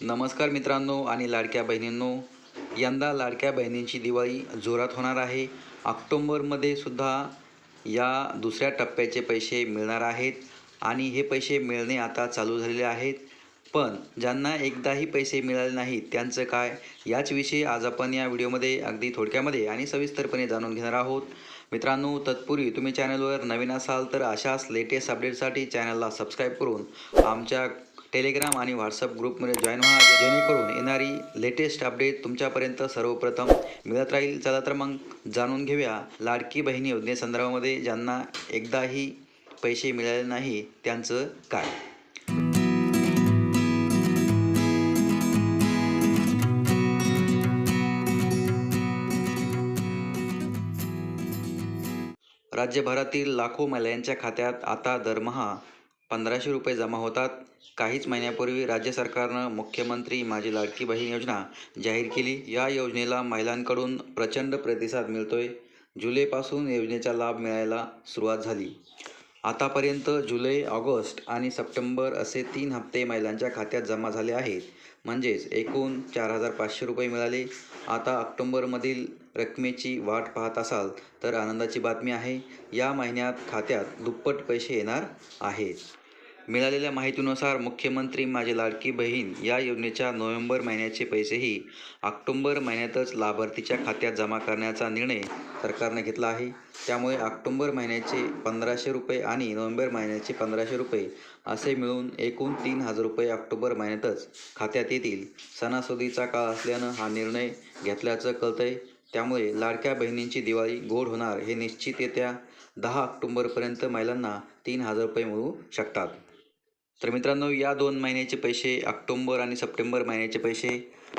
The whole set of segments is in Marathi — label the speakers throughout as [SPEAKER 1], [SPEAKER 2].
[SPEAKER 1] नमस्कार मित्रांनो आणि लाडक्या बहिणींनो यंदा लाडक्या बहिणींची दिवाळी जोरात होणार आहे. ऑक्टोंबरमध्ये सुद्धा या दुसऱ्या टप्प्याचे पैसे मिळणार आहेत आणि हे पैसे मिळणे आता चालू झालेले आहेत. पण ज्यांना एकदाही पैसे मिळाले नाहीत त्यांचं काय? याचविषयी आज आपण या व्हिडिओमध्ये अगदी थोडक्यामध्ये आणि सविस्तरपणे जाणून घेणार आहोत. मित्रांनो तत्पूर्वी तुम्ही चॅनलवर नवीन असाल तर अशाच लेटेस्ट अपडेटसाठी चॅनलला सबस्क्राईब करून आमच्या टेलिग्राम आणि व्हॉट्सअप ग्रुपमध्ये जॉईन व्हा जेणेकरून येणारी लेटेस्ट अपडेट तुमच्यापर्यंत सर्वप्रथम मिळत राहील. चला तर मग जाणून घेऊया. लाडकी बहिणी योजनेसंदर्भामध्ये ज्यांना एकदाही पैसे मिळाले नाही त्यांचं काय? राज्यभरातील लाखो महिलांच्या खात्यात आता दरमहा पंधराशे रुपये जमा होतात. काहीच महिन्यापूर्वी राज्य सरकारनं मुख्यमंत्री माझी लाडकी बहीण योजना जाहीर केली. या योजनेला महिलांकडून प्रचंड प्रतिसाद मिळतोय. जुलैपासून योजनेचा लाभ मिळायला सुरुवात झाली. आतापर्यंत जुलै ऑगस्ट आणि सप्टेंबर असे तीन हप्ते महिलांच्या खात्यात जमा झाले आहेत. म्हणजेच एकूण चार हजार पाचशे रुपये मिळाले. आता ऑक्टोंबरमधील रकमेची वाट पाहत असाल तर आनंदाची बातमी आहे. या महिन्यात खात्यात दुप्पट पैसे येणार आहेत. मिळालेल्या माहितीनुसार मुख्यमंत्री माझी लाडकी बहीण या योजनेच्या नोव्हेंबर महिन्याचे पैसेही ऑक्टोंबर महिन्यातच लाभार्थीच्या खात्यात जमा करण्याचा निर्णय सरकारने घेतला आहे. त्यामुळे ऑक्टोंबर महिन्याचे पंधराशे रुपये आणि नोव्हेंबर महिन्याचे पंधराशे रुपये असे मिळून एकूण तीन हजार रुपये ऑक्टोबर महिन्यातच खात्यात येतील. सणासुदीचा काळ असल्यानं हा निर्णय घेतल्याचं कळतंय. त्यामुळे लाडक्या बहिणींची दिवाळी गोड होणार हे निश्चित येत्या दहा ऑक्टोंबरपर्यंत महिलांना तीन हजार रुपये मिळू शकतात. तर मित्रांनो या दोन महिन्याचे पैसे ऑक्टोंबर आणि सप्टेंबर महिन्याचे पैसे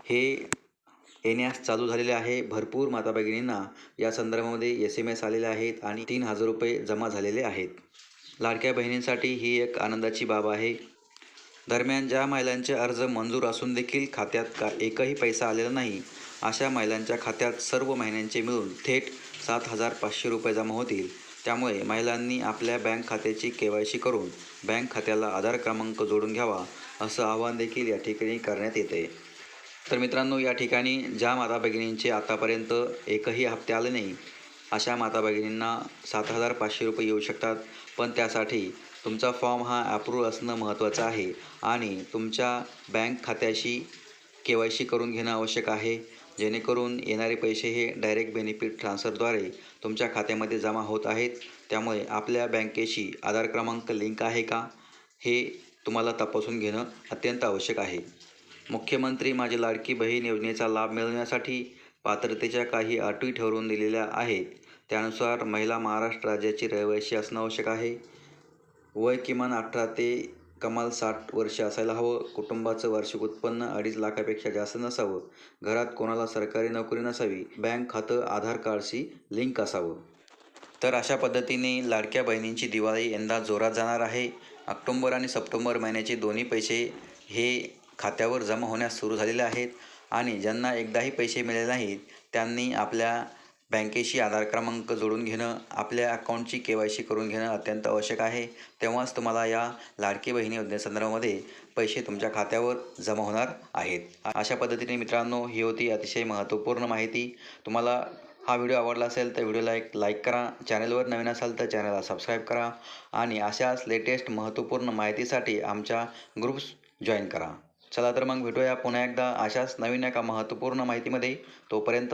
[SPEAKER 1] हे येण्यास चालू झालेले आहे. भरपूर माता भगिनींना या संदर्भामध्ये एस एम एस आलेले आहेत आणि तीन हजार रुपये जमा झालेले आहेत. लाडक्या बहिणींसाठी ही एक आनंदाची बाब आहे. दरम्यान ज्या महिलांचे अर्ज मंजूर असून देखील खात्यात का एकही पैसा आलेला नाही अशा महिलांच्या खात्यात सर्व महिन्यांचे मिळून थेट सात हजार पाचशे रुपये जमा होतील. त्यामुळे महिलांनी आपल्या बँक खात्याची के वाय सी करून बँक खात्याला आधार क्रमांक जोडून घ्यावा असं आवाहन देखील या ठिकाणी करण्यात येते. तर मित्रांनो या ठिकाणी ज्या माता भगिनींचे आतापर्यंत एकही हप्ते आले नाही अशा माता भगिनींना सात हजार पाचशे रुपये येऊ शकतात. पण त्यासाठी तुमचा फॉर्म हा अप्रूव्ह असणं महत्त्वाचं आहे आणि तुमच्या बँक खात्याशी के वाय सी करून घेणं आवश्यक आहे. जेणेकरून येणारे पैसे हे डायरेक्ट बेनिफिट ट्रान्सफरद्वारे तुमच्या खात्यामध्ये जमा होत आहेत. त्यामुळे आपल्या बँकेशी आधार क्रमांक लिंक आहे का हे तुम्हाला तपासून घेणं अत्यंत आवश्यक आहे. मुख्यमंत्री माझी लाडकी बहीण योजनेचा लाभ मिळवण्यासाठी पात्रतेच्या काही अटी ठरवून दिलेल्या आहेत. त्यानुसार महिला महाराष्ट्र राज्याची रहिवासी असणं आवश्यक आहे. वय किमान अठरा ते कमाल साठ वर्ष असायला हवं कुटुंबाचं वार्षिक उत्पन्न अडीच लाखापेक्षा जास्त नसावं घरात कोणाला सरकारी नोकरी नसावी बँक खातं आधार कार्डशी लिंक असावं. तर अशा पद्धतीने लाडक्या बहिणींची दिवाळी यंदा जोरात जाणार आहे. ऑक्टोंबर आणि सप्टेंबर महिन्याचे दोन्ही पैसे हे खात्यावर जमा होण्यास सुरू झालेले आहेत आणि ज्यांना एकदाही पैसे मिळाले नाहीत त्यांनी आपल्या बँकेशी आधार क्रमांक जोडून घेणं आपल्या अकाउंटची के वाय सी करून घेणं अत्यंत आवश्यक आहे. तेव्हाच तुम्हाला या लाडकी बहिणी योजनेसंदर्भामध्ये पैसे तुमच्या खात्यावर जमा होणार आहेत. अशा पद्धतीने मित्रांनो ही होती अतिशय महत्त्वपूर्ण माहिती. तुम्हाला हा व्हिडिओ आवडला असेल तर व्हिडिओला एक लाईक करा. चॅनलवर नवीन असाल तर चॅनलला सबस्क्राईब करा आणि अशाच लेटेस्ट महत्त्वपूर्ण माहितीसाठी आमच्या ग्रुप्स जॉईन करा. चला तर मग भेटूया पुन्हा एकदा अशाच नवीन एका महत्त्वपूर्ण माहितीमध्ये. तोपर्यंत